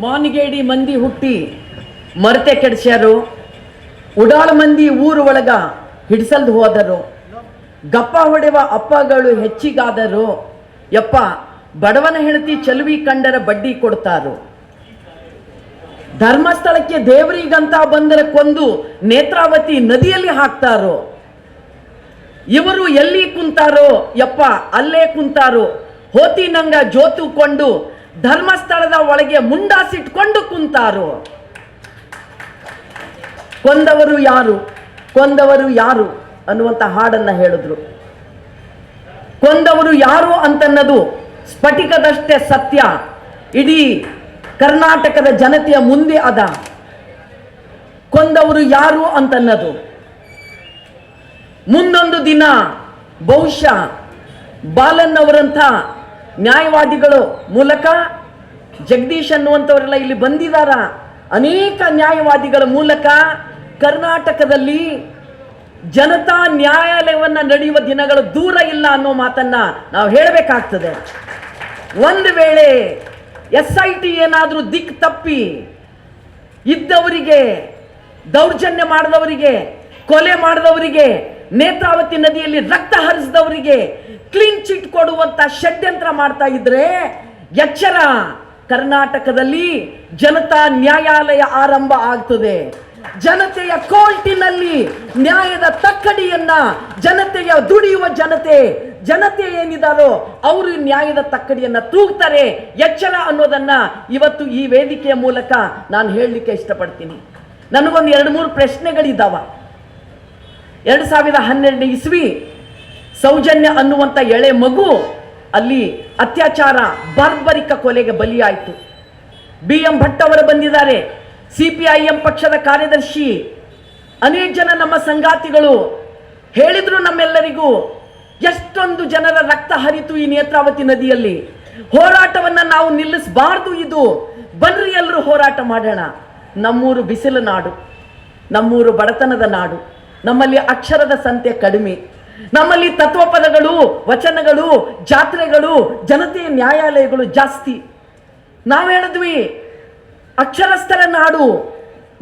ಮಾನಿಗೇಡಿ ಮಂದಿ ಹುಟ್ಟಿ ಮರತೆ ಕೆಡಿಸ್ಯಾರು. ಉಡಾಳ ಮಂದಿ ಊರು ಒಳಗ ಹಿಡಿಸಲ್ದು ಹೋದರು. ಗಪ್ಪ ಹೊಡೆವ ಅಪ್ಪಗಳು ಹೆಚ್ಚಿಗಾದರು. ಯಪ್ಪ, ಬಡವನ ಹೆಂಡತಿ ಚಲುವಿ ಕಂಡರ ಬಡ್ಡಿ ಕೊಡ್ತಾರು. ಧರ್ಮಸ್ಥಳಕ್ಕೆ ದೇವರಿಗಂತ ಬಂದರ ಕೊಂದು ನೇತ್ರಾವತಿ ನದಿಯಲ್ಲಿ ಹಾಕ್ತಾರೋ. ಇವರು ಎಲ್ಲಿ ಕುಂತಾರೋ, ಯಪ್ಪ, ಅಲ್ಲೇ ಕುಂತಾರೋ. ಹೋತಿ ನಂಗ ಜೋತುಕೊಂಡು ಧರ್ಮಸ್ಥಳದ ಒಳಗೆ ಮುಂಡಾಸಿಟ್ಕೊಂಡು ಕುಂತಾರೋ? ಕೊಂದವರು ಯಾರು? ಕೊಂದವರು ಯಾರು? ಅನ್ನುವಂಥ ಹಾಡನ್ನ ಹೇಳಿದ್ರು. ಕೊಂದವರು ಯಾರು ಅಂತನ್ನದು ಸ್ಫಟಿಕದಷ್ಟೇ ಸತ್ಯ. ಇಡೀ ಕರ್ನಾಟಕದ ಜನತೆಯ ಮುಂದೆ ಅದ. ಕೊಂದವರು ಯಾರು ಅಂತನ್ನದು? ಮುಂದೊಂದು ದಿನ ಬಹುಶಃ ಬಾಲನ್ ಅವರಂಥ ನ್ಯಾಯವಾದಿಗಳು ಮೂಲಕ ಜಗದೀಶ್ ಅನ್ನುವಂಥವರೆಲ್ಲ ಇಲ್ಲಿ ಬಂದಿದಾರ. ಅನೇಕ ನ್ಯಾಯವಾದಿಗಳ ಮೂಲಕ ಕರ್ನಾಟಕದಲ್ಲಿ ಜನತಾ ನ್ಯಾಯಾಲಯವನ್ನ ನಡೆಯುವ ದಿನಗಳು ದೂರ ಇಲ್ಲ ಅನ್ನೋ ಮಾತನ್ನ ನಾವು ಹೇಳಬೇಕಾಗ್ತದೆ. ಒಂದು ವೇಳೆ ಎಸ್ ಐ ಟಿ ಏನಾದರೂ ದಿಕ್ ತಪ್ಪಿ ಇದ್ದವರಿಗೆ, ದೌರ್ಜನ್ಯ ಮಾಡಿದವರಿಗೆ, ಕೊಲೆ ಮಾಡಿದವರಿಗೆ ನೇತ್ರಾವತಿ ನದಿಯಲ್ಲಿ ರಕ್ತ ಹರಿಸಿದವರಿಗೆ ಕ್ಲೀನ್ ಚಿಟ್ ಕೊಡುವಂತ ಷಡ್ಯಂತ್ರ ಮಾಡ್ತಾ ಇದ್ರೆ, ಎಚ್ಚರ. ಕರ್ನಾಟಕದಲ್ಲಿ ಜನತಾ ನ್ಯಾಯಾಲಯ ಆರಂಭ ಆಗ್ತದೆ. ಜನತೆಯ ಕೋರ್ಟಿನಲ್ಲಿ ನ್ಯಾಯದ ತಕ್ಕಡಿಯನ್ನ ಜನತೆಯ ದುಡಿಯುವ ಜನತೆ ಜನತೆ ಏನಿದಾರೋ ಅವರು ನ್ಯಾಯದ ತಕ್ಕಡಿಯನ್ನ ತೂಗ್ತಾರೆ. ಎಚ್ಚರ ಅನ್ನೋದನ್ನ ಇವತ್ತು ಈ ವೇದಿಕೆಯ ಮೂಲಕ ನಾನು ಹೇಳಲಿಕ್ಕೆ ಇಷ್ಟಪಡ್ತೀನಿ. ನನಗೊಂದು ಎರಡು ಮೂರು ಪ್ರಶ್ನೆಗಳಿದ್ದಾವ ಎರಡು ಸಾವಿರದ ಹನ್ನೆರಡು ಇಸ್ವಿ ಸೌಜನ್ಯ ಅನ್ನುವಂಥ ಎಳೆ ಮಗು ಅಲ್ಲಿ ಅತ್ಯಾಚಾರ ಬಾರ್ಬರಿಕ ಕೊಲೆಗೆ ಬಲಿಯಾಯಿತು. ಬಿ ಎಂ ಭಟ್ ಅವರು ಬಂದಿದ್ದಾರೆ. ಸಿ ಪಿ ಐ ಎಂ ಪಕ್ಷದ ಕಾರ್ಯದರ್ಶಿ. ಅನೇಕ ಜನ ನಮ್ಮ ಸಂಗಾತಿಗಳು ಹೇಳಿದ್ರು ನಮ್ಮೆಲ್ಲರಿಗೂ ಎಷ್ಟೊಂದು ಜನರ ರಕ್ತ ಹರಿತು ಈ ನೇತ್ರಾವತಿ ನದಿಯಲ್ಲಿ. ಹೋರಾಟವನ್ನ ನಾವು ನಿಲ್ಲಿಸಬಾರ್ದು ಇದು. ಬನ್ರಿ ಎಲ್ಲರೂ ಹೋರಾಟ ಮಾಡೋಣ. ನಮ್ಮೂರು ಬಿಸಿಲು ನಾಡು. ನಮ್ಮೂರು ಬಡತನದ ನಾಡು. ನಮ್ಮಲ್ಲಿ ಅಕ್ಷರದ ಸಂತೆ ಕಡಿಮೆ. ನಮ್ಮಲ್ಲಿ ತತ್ವಪದಗಳು, ವಚನಗಳು, ಜಾತ್ರೆಗಳು, ಜನತೆಯ ನ್ಯಾಯಾಲಯಗಳು ಜಾಸ್ತಿ. ನಾವು ಹೇಳಿದ್ವಿ, ಅಕ್ಷರಸ್ಥರ ನಾಡು,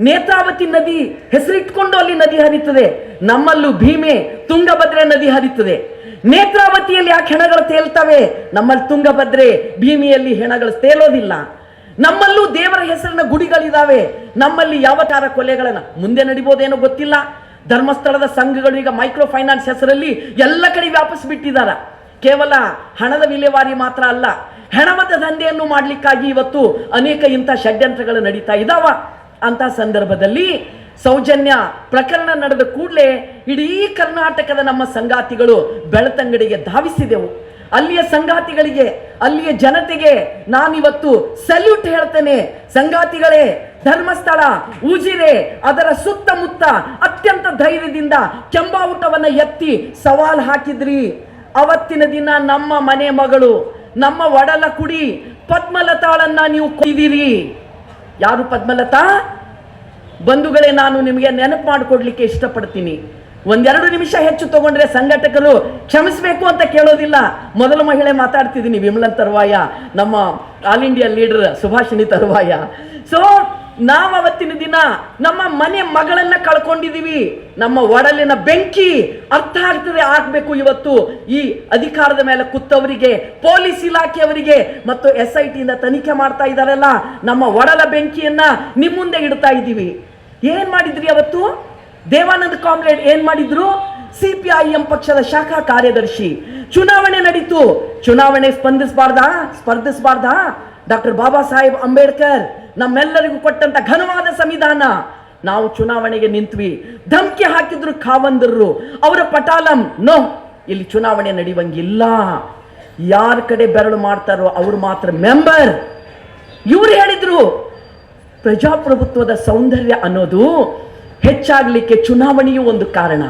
ನೇತ್ರಾವತಿ ನದಿ, ಹೆಸರಿಟ್ಕೊಂಡು ಅಲ್ಲಿ ನದಿ ಹರಿತದೆ. ನಮ್ಮಲ್ಲೂ ಭೀಮೆ, ತುಂಗಭದ್ರೆ ನದಿ ಹರಿತದೆ. ನೇತ್ರಾವತಿಯಲ್ಲಿ ಯಾಕೆ ಹೆಣಗಳು ತೇಲ್ತವೆ? ನಮ್ಮಲ್ಲಿ ತುಂಗಭದ್ರೆ, ಭೀಮಿಯಲ್ಲಿ ಹೆಣಗಳು ತೇಲೋದಿಲ್ಲ. ನಮ್ಮಲ್ಲೂ ದೇವರ ಹೆಸರಿನ ಗುಡಿಗಳಿದಾವೆ. ನಮ್ಮಲ್ಲಿ ಯಾವ ತರ ಕೊಲೆಗಳನ್ನ ಮುಂದೆ ನಡಿಬೋದೇನೋ ಗೊತ್ತಿಲ್ಲ. ಧರ್ಮಸ್ಥಳದ ಸಂಘಗಳು ಈಗ ಮೈಕ್ರೋ ಫೈನಾನ್ಸ್ ಹೆಸರಲ್ಲಿ ಎಲ್ಲ ಕಡೆ ವ್ಯಾಪಿಸ್ಬಿಟ್ಟಿದಾರ ಕೇವಲ ಹಣದ ವಿಲೇವಾರಿ ಮಾತ್ರ ಅಲ್ಲ, ಹೆಣಮತ ದಂಧೆಯನ್ನು ಮಾಡಲಿಕ್ಕಾಗಿ ಇವತ್ತು ಅನೇಕ ಇಂಥ ಷಡ್ಯಂತ್ರಗಳು ನಡೀತಾ ಇದಾವ. ಅಂತ ಸಂದರ್ಭದಲ್ಲಿ ಸೌಜನ್ಯ ಪ್ರಕರಣ ನಡೆದ ಕೂಡಲೇ ಇಡೀ ಕರ್ನಾಟಕದ ನಮ್ಮ ಸಂಗಾತಿಗಳು ಬೆಳತಂಗಡಿಗೆ ಧಾವಿಸಿದೆವು. ಅಲ್ಲಿಯ ಸಂಗಾತಿಗಳಿಗೆ, ಅಲ್ಲಿಯ ಜನತೆಗೆ ನಾನಿವತ್ತು ಸಲ್ಯೂಟ್ ಹೇಳ್ತೇನೆ. ಸಂಗಾತಿಗಳೇ, ಧರ್ಮಸ್ಥಳ, ಉಜಿರೆ, ಅದರ ಸುತ್ತಮುತ್ತ ಅತ್ಯಂತ ಧೈರ್ಯದಿಂದ ಕೆಂಬಾವುಟವನ್ನ ಎತ್ತಿ ಸವಾಲ್ ಹಾಕಿದ್ರಿ. ಅವತ್ತಿನ ದಿನ ನಮ್ಮ ಮನೆ ಮಗಳು, ನಮ್ಮ ಒಡಲ ಕುಡಿ ಪದ್ಮಲತಾಳನ್ನ ನೀವು ಕೊಯ್ದಿರಿ ಯಾರು ಪದ್ಮಲತಾ? ಬಂಧುಗಳೇ, ನಾನು ನಿಮಗೆ ನೆನಪು ಮಾಡಿಕೊಡ್ಲಿಕ್ಕೆ ಇಷ್ಟಪಡ್ತೀನಿ. ಒಂದೆರಡು ನಿಮಿಷ ಹೆಚ್ಚು ತಗೊಂಡ್ರೆ ಸಂಘಟಕರು ಕ್ಷಮಿಸಬೇಕು ಅಂತ ಕೇಳೋದಿಲ್ಲ. ಮೊದಲ ಮಹಿಳೆ ಮಾತಾಡ್ತಿದ್ದೀನಿ, ವಿಮಲನ್ ತರುವಾಯ, ನಮ್ಮ ಆಲ್ ಇಂಡಿಯಾ ಲೀಡರ್ ಸುಭಾಷಿಣಿ ತರುವಾಯ. ಸೊ ನಾವು ಅವತ್ತಿನ ದಿನ ನಮ್ಮ ಮನೆ ಮಗಳನ್ನ ಕಳ್ಕೊಂಡಿದೀವಿ. ನಮ್ಮ ಒಡಲಿನ ಬೆಂಕಿ ಅರ್ಥ ಆಗ್ತದೆ ಆಗ್ಬೇಕು ಇವತ್ತು. ಈ ಅಧಿಕಾರದ ಮೇಲೆ ಕುತ್ತವರಿಗೆ ಪೊಲೀಸ್ ಇಲಾಖೆಯವರಿಗೆ ಮತ್ತು ಎಸ್ ಐ ಟಿಯಿಂದ ತನಿಖೆ ಮಾಡ್ತಾ ಇದಾರಲ್ಲ ನಮ್ಮ ಒಡಲ ಬೆಂಕಿಯನ್ನ ನಿಮ್ಮ ಮುಂದೆ ಇಡ್ತಾ ಇದ್ದೀವಿ ಏನ್ ಮಾಡಿದ್ರಿ ಅವತ್ತು? ದೇವಾನಂದ ಕಾಮ್ರೇಡ್ ಏನ್ ಮಾಡಿದ್ರು? ಸಿಪಿಐಎಂ ಪಕ್ಷದ ಶಾಖಾ ಕಾರ್ಯದರ್ಶಿ. ಚುನಾವಣೆ ನಡೀತು. ಚುನಾವಣೆ ಸ್ಪಂದಿಸಬಾರ್ದಾ? ಸ್ಪರ್ಧಿಸಬಾರ್ದಾ? ಡಾಕ್ಟರ್ ಬಾಬಾ ಸಾಹೇಬ್ ಅಂಬೇಡ್ಕರ್, ನಮ್ಮೆಲ್ಲರಿಗೂ ಕೊಟ್ಟಂತ ಘನವಾದ ಸಂವಿಧಾನ. ನಾವು ಚುನಾವಣೆಗೆ ನಿಂತ್ವಿ. ಧಮ್ಕಿ ಹಾಕಿದ್ರು ಖಾವಂದರ್ರು ಅವರ ಪಟಾಲಂ, ನೋ, ಇಲ್ಲಿ ಚುನಾವಣೆ ನಡೆಯುವಂಗಿಲ್ಲ. ಯಾರ ಕಡೆ ಬೆರಳು ಮಾಡ್ತಾರೋ ಅವರು ಮಾತ್ರ ಮೆಂಬರ್. ಇವ್ರು ಹೇಳಿದ್ರು, ಪ್ರಜಾಪ್ರಭುತ್ವದ ಸೌಂದರ್ಯ ಅನ್ನೋದು ಹೆಚ್ಚಾಗಲಿಕ್ಕೆ ಚುನಾವಣೆಯೂ ಒಂದು ಕಾರಣ.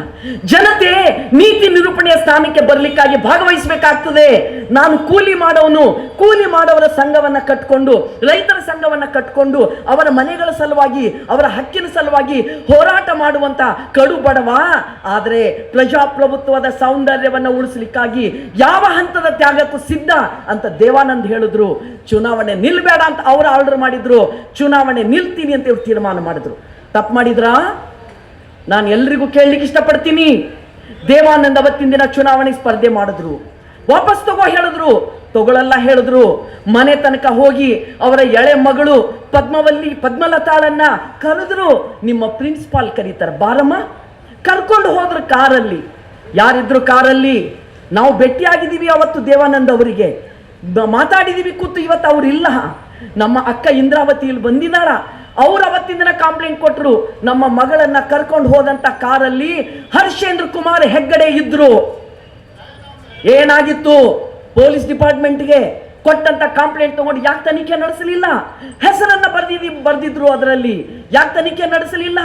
ಜನತೆ ನೀತಿ ನಿರೂಪಣೆಯ ಸ್ಥಾನಕ್ಕೆ ಬರಲಿಕ್ಕಾಗಿ ಭಾಗವಹಿಸಬೇಕಾಗ್ತದೆ. ನಾನು ಕೂಲಿ ಮಾಡೋನು, ಕೂಲಿ ಮಾಡೋವರ ಸಂಘವನ್ನ ಕಟ್ಕೊಂಡು, ರೈತರ ಸಂಘವನ್ನ ಕಟ್ಕೊಂಡು, ಅವರ ಮನೆಗಳ ಸಲುವಾಗಿ, ಅವರ ಹಕ್ಕಿನ ಸಲುವಾಗಿ ಹೋರಾಟ ಮಾಡುವಂತ ಕಡು ಬಡವ. ಆದರೆ ಪ್ರಜಾಪ್ರಭುತ್ವದ ಸೌಂದರ್ಯವನ್ನ ಉಳಿಸ್ಲಿಕ್ಕಾಗಿ ಯಾವ ಹಂತದ ತ್ಯಾಗಕ್ಕೂ ಸಿದ್ಧ ಅಂತ ದೇವಾನಂದ್ ಹೇಳಿದ್ರು. ಚುನಾವಣೆ ನಿಲ್ಬೇಡ ಅಂತ ಅವರು ಆರ್ಡರ್ ಮಾಡಿದ್ರು. ಚುನಾವಣೆ ನಿಲ್ತೀನಿ ಅಂತ ಇವ್ರು ತೀರ್ಮಾನ ಮಾಡಿದ್ರು. ತಪ್ಪು ಮಾಡಿದ್ರಾ? ನಾನು ಎಲ್ರಿಗೂ ಕೇಳಲಿಕ್ಕೆ ಇಷ್ಟಪಡ್ತೀನಿ. ದೇವಾನಂದ್ ಅವತ್ತಿನ ದಿನ ಚುನಾವಣೆ ಸ್ಪರ್ಧೆ ಮಾಡಿದ್ರು. ವಾಪಸ್ ತಗೋ ಹೇಳಿದ್ರು. ತಗೊಳಲ್ಲ ಹೇಳಿದ್ರು. ಮನೆ ತನಕ ಹೋಗಿ ಅವರ ಎಳೆ ಮಗಳು ಪದ್ಮವಲ್ಲಿ, ಪದ್ಮಲತಾಳನ್ನ ಕರೆದ್ರು. ನಿಮ್ಮ ಪ್ರಿನ್ಸಿಪಾಲ್ ಕರೀತಾರೆ, ಬಾರಮ್ಮ. ಕರ್ಕೊಂಡು ಹೋದ್ರು ಕಾರಲ್ಲಿ. ಯಾರಿದ್ರು ಕಾರಲ್ಲಿ? ನಾವು ಭೇಟಿಯಾಗಿದ್ದೀವಿ ಅವತ್ತು ದೇವಾನಂದ್ ಅವರಿಗೆ. ಮಾತಾಡಿದೀವಿ ಕೂತು ಇವತ್ತು ಅವ್ರು ಇಲ್ಲ ನಮ್ಮ ಅಕ್ಕ ಇಂದ್ರಾವತಿಯಲ್ಲಿ ಬಂದಿದ್ದಾಳ. ಅವ್ರು ಅವತ್ತಿನ ದಿನ ಕಾಂಪ್ಲೇಂಟ್ ಕೊಟ್ಟರು ನಮ್ಮ ಮಗಳನ್ನ ಕರ್ಕೊಂಡು ಹೋದಂತ ಕಾರಲ್ಲಿ ಹರ್ಷೇಂದ್ರ ಕುಮಾರ್ ಹೆಗ್ಗಡೆ ಇದ್ರು. ಏನಾಗಿತ್ತು? ಪೊಲೀಸ್ ಡಿಪಾರ್ಟ್ಮೆಂಟ್ಗೆ ಕೊಟ್ಟಂತ ಕಂಪ್ಲೇಂಟ್ ತಗೊಂಡು ಯಾಕೆ ತನಿಖೆ ನಡೆಸಲಿಲ್ಲ? ಹೆಸರನ್ನ ಬರ್ದಿದಿ ಬರ್ದಿದ್ರು ಅದರಲ್ಲಿ. ಯಾಕೆ ತನಿಖೆ ನಡೆಸಲಿಲ್ಲ?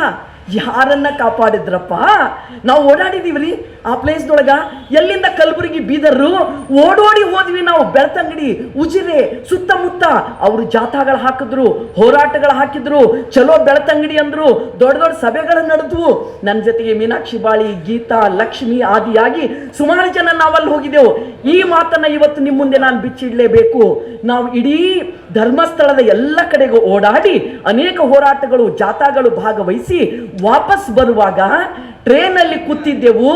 ಯಾರನ್ನ ಕಾಪಾಡಿದ್ರಪ್ಪ? ನಾವು ಓಡಾಡಿದೀವ್ರಿ, ಆ ಪ್ಲೇಸ್ದೊಳಗ ಎಲ್ಲಿಂದ ಕಲಬುರಗಿ ಬೀದರು ಓಡೋಡಿ ಹೋದ್ವಿ ನಾವು, ಬೆಳ್ತಂಗಡಿ, ಉಜಿರೆ, ಸುತ್ತಮುತ್ತ. ಅವರು ಜಾಥಾಗಳು ಹಾಕಿದ್ರು, ಹೋರಾಟಗಳು ಹಾಕಿದ್ರು. ಚಲೋ ಬೆಳ್ತಂಗಡಿ ಅಂದ್ರು. ದೊಡ್ಡ ದೊಡ್ಡ ಸಭೆಗಳು ನಡೆದ್ವು. ನನ್ನ ಜೊತೆಗೆ ಮೀನಾಕ್ಷಿ ಬಾಳಿ, ಗೀತಾ, ಲಕ್ಷ್ಮಿ ಆದಿಯಾಗಿ ಸುಮಾರು ಜನ ನಾವಲ್ಲಿ ಹೋಗಿದ್ದೆವು. ಈ ಮಾತನ್ನ ಇವತ್ತು ನಿಮ್ಮ ಮುಂದೆ ನಾನು ಬಿಚ್ಚಿಡ್ಲೇಬೇಕು. ನಾವು ಇಡೀ ಧರ್ಮಸ್ಥಳದ ಎಲ್ಲ ಕಡೆಗೂ ಓಡಾಡಿ ಅನೇಕ ಹೋರಾಟಗಳು, ಜಾಥಾಗಳು ಭಾಗವಹಿಸಿ ವಾಪಸ್ ಬರುವಾಗ ಟ್ರೇನಲ್ಲಿ ಕೂತಿದ್ದೆವು.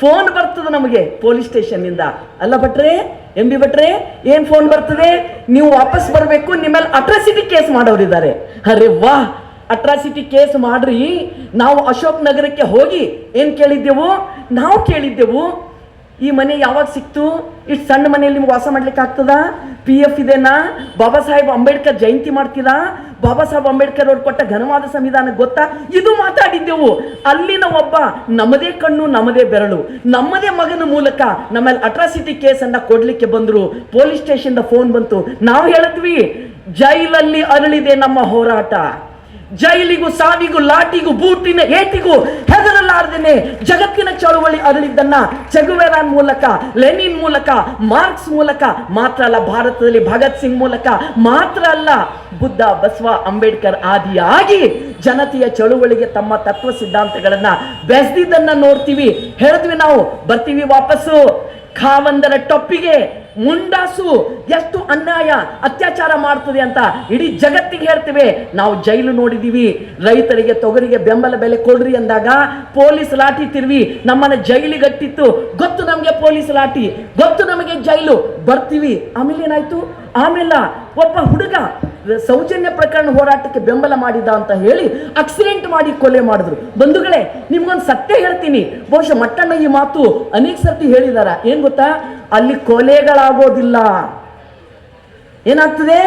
ಫೋನ್ ಬರ್ತದೆ ನಮಗೆ ಪೊಲೀಸ್ ಸ್ಟೇಷನ್ನಿಂದ. ಅಲ್ಲ ಭಟ್ರೆ ಎಂ ಬಿ ಭಟ್ರೆ, ಏನ್ ಫೋನ್ ಬರ್ತದೆ? ನೀವು ವಾಪಸ್ ಬರಬೇಕು, ನಿಮ್ಮಲ್ಲಿ ಅಟ್ರಾಸಿಟಿ ಕೇಸ್ ಮಾಡೋರಿದ್ದಾರೆ ಅರೆ ವಾ ಅಟ್ರಾಸಿಟಿ ಕೇಸ್ ಮಾಡ್ರಿ. ನಾವು ಅಶೋಕ್ ನಗರಕ್ಕೆ ಹೋಗಿ ಏನ್ ಕೇಳಿದ್ದೆವು? ನಾವು ಕೇಳಿದ್ದೆವು ಈ ಮನೆ ಯಾವಾಗ ಸಿಕ್ತು? ಇಷ್ಟು ಸಣ್ಣ ಮನೆಯಲ್ಲಿ ನಿಮ್ಗೆ ವಾಸ ಮಾಡ್ಲಿಕ್ಕೆ ಆಗ್ತದ? ಪಿ ಎಫ್ ಇದೆನಾ? ಬಾಬಾ ಸಾಹೇಬ್ ಅಂಬೇಡ್ಕರ್ ಜಯಂತಿ ಮಾಡ್ತೀರಾ? ಬಾಬಾ ಸಾಹೇಬ್ ಅಂಬೇಡ್ಕರ್ ಅವ್ರು ಕೊಟ್ಟ ಘನವಾದ ಸಂವಿಧಾನ ಗೊತ್ತಾ? ಇದು ಮಾತಾಡಿದ್ದೆವು ಅಲ್ಲಿನ ಒಬ್ಬ ನಮ್ಮದೇ ಕಣ್ಣು, ನಮ್ಮದೇ ಬೆರಳು. ನಮ್ಮದೇ ಮಗನ ಮೂಲಕ ನಮ್ಮಲ್ಲಿ ಅಟ್ರಾಸಿಟಿ ಕೇಸನ್ನ ಕೊಡ್ಲಿಕ್ಕೆ ಬಂದರು. ಪೊಲೀಸ್ ಸ್ಟೇಷನ್ ಫೋನ್ ಬಂತು. ನಾವು ಹೇಳಿದ್ವಿ, ಜೈಲಲ್ಲಿ ಅರಳಿದೆ ನಮ್ಮ ಹೋರಾಟ. ಜೈಲಿಗೂ ಸಾವಿಗೂ ಲಾಟಿಗೂ ಬೂಟಿನ ಏಟಿಗೂ ಹೆದರಲಾರದೇನೆ. ಜಗತ್ತಿನ ಚಳುವಳಿ ಅರಳಿದ್ದನ್ನ ಚಗುವೆರಾನ್ ಮೂಲಕ, ಲೆನಿನ್ ಮೂಲಕ, ಮಾರ್ಕ್ಸ್ ಮೂಲಕ, ಮಾತ್ರ ಅಲ್ಲ, ಭಾರತದಲ್ಲಿ ಭಗತ್ ಸಿಂಗ್ ಮೂಲಕ ಮಾತ್ರ ಅಲ್ಲ, ಬುದ್ಧ ಬಸವ ಅಂಬೇಡ್ಕರ್ ಆದಿಯಾಗಿ ಜನತೆಯ ಚಳುವಳಿಗೆ ತಮ್ಮ ತತ್ವ ಸಿದ್ಧಾಂತಗಳನ್ನ ಬೆಳೆದಿದ್ದನ್ನ ನೋಡ್ತೀವಿ. ಹೇಳಿದ್ವಿ ನಾವು, ಬರ್ತೀವಿ ವಾಪಸ್ಸು. ಖಾವಂದರ ಟೊಪ್ಪಿಗೆ ಮುಂಡಾಸು ಎಷ್ಟು ಅನ್ಯಾಯ, ಅತ್ಯಾಚಾರ ಮಾಡ್ತದೆ ಅಂತ ಇಡೀ ಜಗತ್ತಿಗೆ ಹೇಳ್ತೇವೆ. ನಾವು ಜೈಲು ನೋಡಿದೀವಿ. ರೈತರಿಗೆ, ತೊಗರಿಗೆ ಬೆಂಬಲ ಬೆಲೆ ಕೊಡ್ರಿ ಅಂದಾಗ ಪೊಲೀಸ್ ಲಾಠಿ ತಿರ್ವಿ. ನಮ್ಮನ್ನ ಜೈಲಿಗಟ್ಟಿತ್ತು. ಗೊತ್ತು ನಮಗೆ ಪೊಲೀಸ್ ಲಾಠಿ. ಗೊತ್ತು ನಮಗೆ ಜೈಲು. ಬರ್ತೀವಿ. ಆಮೇಲೆ ಏನಾಯ್ತು? ಆಮೇಲೆ ಒಬ್ಬ ಹುಡುಗ ಸೌಜನ್ಯ ಪ್ರಕರಣ ಹೋರಾಟಕ್ಕೆ ಬೆಂಬಲ ಮಾಡಿದ ಅಂತ ಹೇಳಿ ಆಕ್ಸಿಡೆಂಟ್ ಮಾಡಿ ಕೊಲೆ ಮಾಡಿದ್ರು. ಬಂಧುಗಳೇ, ನಿಮ್ಗೊಂದು ಸತ್ಯ ಹೇಳ್ತೀನಿ. ಬಹುಶಃ ಮಟ್ಟಣ್ಣ ಈ ಮಾತು ಅನೇಕ ಸರ್ತಿ ಹೇಳಿದಾರ. ಏನ್ ಗೊತ್ತಾ? ಅಲ್ಲಿ ಕೊಲೆಗಳಾಗೋದಿಲ್ಲ. ಏನಾಗ್ತದೆ?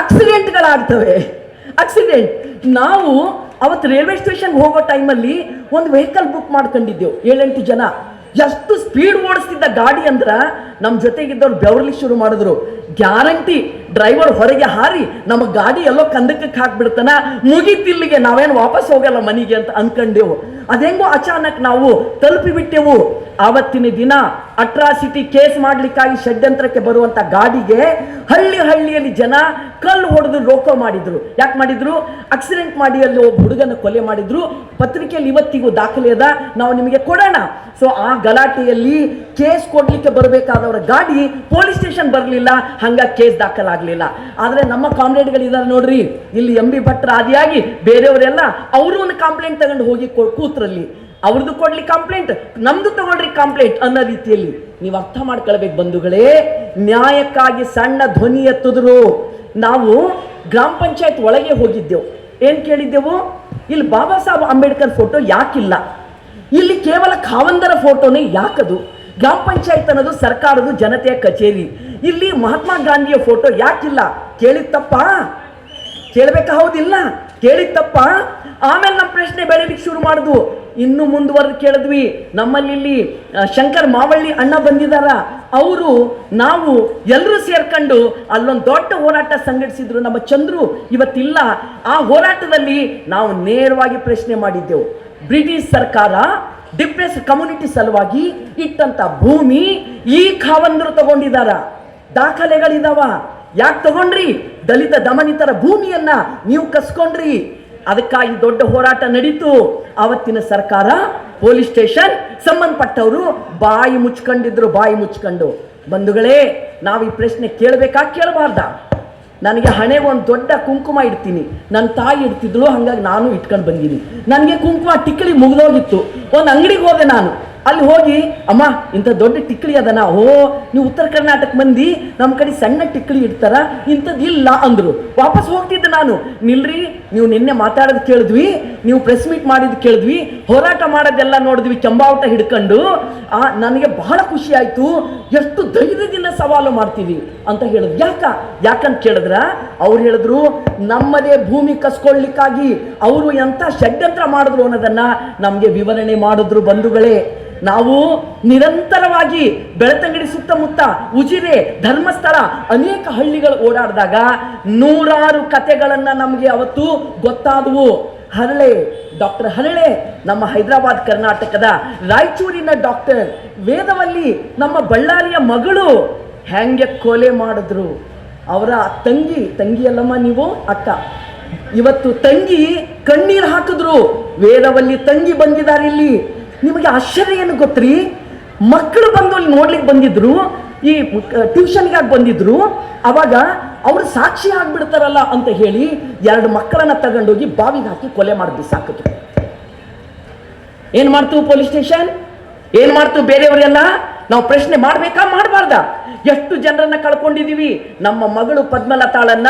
ಆಕ್ಸಿಡೆಂಟ್ಗಳಾಗ್ತವೆ ಆಕ್ಸಿಡೆಂಟ್ ನಾವು ಅವತ್ತು ರೈಲ್ವೆ ಸ್ಟೇಷನ್ಗೆ ಹೋಗೋ ಟೈಮಲ್ಲಿ ಒಂದು ವೆಹಿಕಲ್ ಬುಕ್ ಮಾಡ್ಕೊಂಡಿದ್ದೆವು. ಏಳೆಂಟು ಜನ. ಎಷ್ಟು ಸ್ಪೀಡ್ ಓಡಿಸ್ತಿದ್ದ ಗಾಡಿ ಅಂದ್ರ ನಮ್ಮ ಜೊತೆಗಿದ್ದವ್ರು ಬೆವರ್ಲಿ ಶುರು ಮಾಡಿದ್ರು. ಗ್ಯಾರಂಟಿ ಡ್ರೈವರ್ ಹೊರಗೆ ಹಾರಿ ನಮ್ಮ ಗಾಡಿ ಎಲ್ಲೋ ಕಂದಕಕ್ಕೆ ಹಾಕ್ಬಿಡ್ತಾನ, ಮುಗಿತಿಲ್ಲಿಗೆ ನಾವೇನು ವಾಪಸ್ ಹೋಗಲ್ಲ ಮನೆಗೆ ಅಂತ ಅನ್ಕೊಂಡೆವು. ಅದೆಂಗೋ ಅಚಾನಕ್ ನಾವು ತಲುಪಿ ಬಿಟ್ಟೆವು ಆವತ್ತಿನ ದಿನ ಅಟ್ರಾಸಿಟಿ ಕೇಸ್ ಮಾಡ್ಲಿಕ್ಕಾಗಿ ಷಡ್ಯಂತ್ರಕ್ಕೆ ಬರುವಂತ ಗಾಡಿಗೆ ಹಳ್ಳಿ ಹಳ್ಳಿಯಲ್ಲಿ ಜನ ಕಲ್ಲು ಹೊಡೆದು ರೋಕೋ ಮಾಡಿದ್ರು. ಯಾಕೆ ಮಾಡಿದ್ರು? ಆಕ್ಸಿಡೆಂಟ್ ಮಾಡಿ ಅಲ್ಲಿ ಒಬ್ಬ ಹುಡುಗನ ಕೊಲೆ ಮಾಡಿದ್ರು. ಪತ್ರಿಕೆಯಲ್ಲಿ ಇವತ್ತಿಗೂ ದಾಖಲೆ ಅದ. ನಾವು ನಿಮಗೆ ಕೊಡೋಣ. ಸೊ ಆ ಗಲಾಟೆಯಲ್ಲಿ ಕೇಸ್ ಕೊಡ್ಲಿಕ್ಕೆ ಬರಬೇಕಾದವರ ಗಾಡಿ ಪೊಲೀಸ್ ಸ್ಟೇಷನ್ ಬರಲಿಲ್ಲ. ಹಂಗ ಕೇಸ್ ದಾಖಲಾಗಲಿಲ್ಲ. ಆದ್ರೆ ನಮ್ಮ ಕಾಮ್ರೇಡ್ಗಳು ಇದಾರೆ ನೋಡ್ರಿ. ಇಲ್ಲಿ ಎಂ ಬಿ ಭಟ್ರ ಆದಿಯಾಗಿ ಬೇರೆಯವರೆಲ್ಲ ಅವರು ಒಂದು ಕಂಪ್ಲೇಂಟ್ ತಗೊಂಡು ಹೋಗಿ ಕೂತ್ರಲ್ಲಿ. ಅವ್ರದ್ದು ಕೊಡ್ಲಿ ಕಂಪ್ಲೇಂಟ್ ನಮ್ದು ತಗೊಳ್ರಿ ಕಂಪ್ಲೇಂಟ್ ಅನ್ನೋ ರೀತಿಯಲ್ಲಿ ನೀವು ಅರ್ಥ ಮಾಡ್ಕೊಳ್ಬೇಕು ಬಂಧುಗಳೇ. ನ್ಯಾಯಕ್ಕಾಗಿ ಸಣ್ಣ ಧ್ವನಿ ಎತ್ತಿದ್ರು. ನಾವು ಗ್ರಾಮ ಪಂಚಾಯತ್ ಒಳಗೆ ಹೋಗಿದ್ದೆವು. ಏನ್ ಕೇಳಿದ್ದೆವು? ಇಲ್ಲಿ ಬಾಬಾ ಸಾಹೇಬ್ ಅಂಬೇಡ್ಕರ್ ಫೋಟೋ ಯಾಕಿಲ್ಲ? ಇಲ್ಲಿ ಕೇವಲ ಖಾವಂದರ ಫೋಟೋನೇ ಯಾಕದು? ಗ್ರಾಮ ಪಂಚಾಯತ್ ಅನ್ನೋದು ಸರ್ಕಾರದ ಜನತೆಯ ಕಚೇರಿ. ಇಲ್ಲಿ ಮಹಾತ್ಮ ಗಾಂಧಿಯ ಫೋಟೋ ಯಾಕಿಲ್ಲ? ಕೇಳಿತ್ತಪ್ಪ ತಪ್ಪ? ಕೇಳಬೇಕಾ ಹೌದಿಲ್ಲ? ಕೇಳಿತ್ತಪ್ಪ ತಪ್ಪ? ಆಮೇಲೆ ನಮ್ಮ ಪ್ರಶ್ನೆ ಬೆಳೀಲಿಕ್ಕೆ ಶುರು ಮಾಡುದು. ಇನ್ನು ಮುಂದುವರೆದು ಕೇಳಿದ್ವಿ, ನಮ್ಮಲ್ಲಿ ಇಲ್ಲಿ ಶಂಕರ್ ಮಾವಳ್ಳಿ ಅಣ್ಣ ಬಂದಿದಾರ. ಅವರು ನಾವು ಎಲ್ಲರೂ ಸೇರ್ಕೊಂಡು ಅಲ್ಲೊಂದು ದೊಡ್ಡ ಹೋರಾಟ ಸಂಘಟಿಸಿದ್ರು. ನಮ್ಮ ಚಂದ್ರು ಇವತ್ತಿಲ್ಲ. ಆ ಹೋರಾಟದಲ್ಲಿ ನಾವು ನೇರವಾಗಿ ಪ್ರಶ್ನೆ ಮಾಡಿದ್ದೆವು. ಬ್ರಿಟಿಷ್ ಸರ್ಕಾರ ಡಿಪ್ರೆಸ್ ಕಮ್ಯುನಿಟಿ ಸಲುವಾಗಿ ಇಟ್ಟಂಥ ಭೂಮಿ ಈ ಖಾವಂದರು ತಗೊಂಡಿದಾರ. ದಾಖಲೆಗಳಿದಾವ. ಯಾಕೆ ತಗೊಂಡ್ರಿ? ದಲಿತ ದಮನಿತರ ಭೂಮಿಯನ್ನ ನೀವು ಕಸ್ಕೊಂಡ್ರಿ. ಅದಕ್ಕಾಗಿ ದೊಡ್ಡ ಹೋರಾಟ ನಡೀತು. ಆವತ್ತಿನ ಸರ್ಕಾರ, ಪೊಲೀಸ್ ಸ್ಟೇಷನ್ ಸಂಬಂಧಪಟ್ಟವರು ಬಾಯಿ ಮುಚ್ಕೊಂಡಿದ್ರು, ಬಾಯಿ ಮುಚ್ಕೊಂಡು. ಬಂಧುಗಳೇ, ನಾವು ಈ ಪ್ರಶ್ನೆ ಕೇಳಬೇಕಾ? ಕೇಳಬಾರ್ದ. ನನಗೆ ಹಣೆ ಒಂದು ದೊಡ್ಡ ಕುಂಕುಮ ಇಡ್ತೀನಿ. ನನ್ನ ತಾಯಿ ಇಡ್ತಿದ್ಳು, ಹಂಗಾಗಿ ನಾನು ಇಟ್ಕೊಂಡು ಬಂದೀನಿ. ನನಗೆ ಕುಂಕುಮ ಟಿಕ್ಕಳಿ ಮುಗಿದೋಗಿತ್ತು. ಒಂದು ಅಂಗಡಿಗೆ ಹೋದೆ ನಾನು. ಅಲ್ಲಿ ಹೋಗಿ, ಅಮ್ಮ, ಇಂಥ ದೊಡ್ಡ ಟಿಕ್ಕಳಿ ಅದನ. ಓ ನೀವು ಉತ್ತರ ಕರ್ನಾಟಕ ಮಂದಿ, ನಮ್ಮ ಕಡೆ ಸಣ್ಣ ಟಿಕ್ಕಳಿ ಇಡ್ತಾರ, ಇಂಥದ್ದು ಇಲ್ಲ ಅಂದ್ರು. ವಾಪಸ್ ಹೋಗ್ತಿದ್ದೆ ನಾನು. ನಿಲ್ರಿ, ನೀವು ನಿನ್ನೆ ಮಾತಾಡೋದು ಕೇಳಿದ್ವಿ, ನೀವು ಪ್ರೆಸ್ ಮೀಟ್ ಮಾಡಿದ್ದು ಕೇಳಿದ್ವಿ, ಹೋರಾಟ ಮಾಡೋದೆಲ್ಲ ನೋಡಿದ್ವಿ ಕೆಂಬಾವಟ ಹಿಡ್ಕೊಂಡು. ಆ, ನನಗೆ ಬಹಳ ಖುಷಿ ಆಯ್ತು. ಎಷ್ಟು ಧೈರ್ಯದಿಂದ ಸವಾಲು ಮಾಡ್ತೀವಿ ಅಂತ ಹೇಳಿದ್ರು. ಯಾಕ? ಯಾಕಂತ ಕೇಳಿದ್ರ? ಅವ್ರು ಹೇಳಿದ್ರು, ನಮ್ಮದೇ ಭೂಮಿ ಕಸ್ಕೊಳ್ಳಿಕ್ಕಾಗಿ ಅವರು ಎಂತ ಷಡ್ಯಂತ್ರ ಮಾಡಿದ್ರು ಅನ್ನೋದನ್ನ ನಮಗೆ ವಿವರಣೆ ಮಾಡಿದ್ರು ಬಂಧುಗಳೇ. ನಾವು ನಿರಂತರವಾಗಿ ಬೆಳತಂಗಡಿ ಸುತ್ತಮುತ್ತ ಉಜಿರೆ, ಧರ್ಮಸ್ಥಳ, ಅನೇಕ ಹಳ್ಳಿಗಳು ಓಡಾಡಿದಾಗ ನೂರಾರು ಕತೆಗಳನ್ನ ನಮಗೆ ಅವತ್ತು ಗೊತ್ತಾದವು. ಹರಳೆ, ಡಾಕ್ಟರ್ ಹರಳೆ, ನಮ್ಮ ಹೈದರಾಬಾದ್, ಕರ್ನಾಟಕದ ರಾಯಚೂರಿನ ಡಾಕ್ಟರ್ ವೇದವಲ್ಲಿ ನಮ್ಮ ಬಳ್ಳಾರಿಯ ಮಗಳು ಹೆಂಗೆ ಕೊಲೆ ಮಾಡಿದ್ರು. ಅವರ ತಂಗಿ, ತಂಗಿಯಲ್ಲಮ್ಮ ನೀವು, ಅಕ್ಕ. ಇವತ್ತು ತಂಗಿ ಕಣ್ಣೀರು ಹಾಕಿದ್ರು. ವೇದವಲ್ಲಿ ತಂಗಿ ಬಂದಿದ್ದಾರೆ ಇಲ್ಲಿ. ನಿಮಗೆ ಆಶ್ಚರ್ಯ ಏನು ಗೊತ್ತ್ರಿ? ಮಕ್ಕಳು ಬಂದು ಅಲ್ಲಿ ನೋಡ್ಲಿಕ್ಕೆ ಬಂದಿದ್ರು, ಈ ಟ್ಯೂಷನ್ಗೆ ಬಂದಿದ್ರು, ಅವಾಗ ಅವರು ಸಾಕ್ಷಿ ಆಗ್ಬಿಡ್ತಾರಲ್ಲ ಅಂತ ಹೇಳಿ ಎರಡು ಮಕ್ಕಳನ್ನ ತಗೊಂಡೋಗಿ ಬಾವಿಗೆ ಹಾಕಿ ಕೊಲೆ ಮಾಡಿದ್ವಿ ಸಾಕು ಏನ್ ಮಾಡ್ತು ಪೊಲೀಸ್ ಸ್ಟೇಷನ್? ಏನ್ ಮಾಡ್ತು ಬೇರೆಯವರೆಲ್ಲ? ನಾವು ಪ್ರಶ್ನೆ ಮಾಡ್ಬೇಕಾ? ಮಾಡಬಾರ್ದ? ಎಷ್ಟು ಜನರನ್ನ ಕಳ್ಕೊಂಡಿದ್ದೀವಿ? ನಮ್ಮ ಮಗಳು ಪದ್ಮಲತಾಳನ್ನ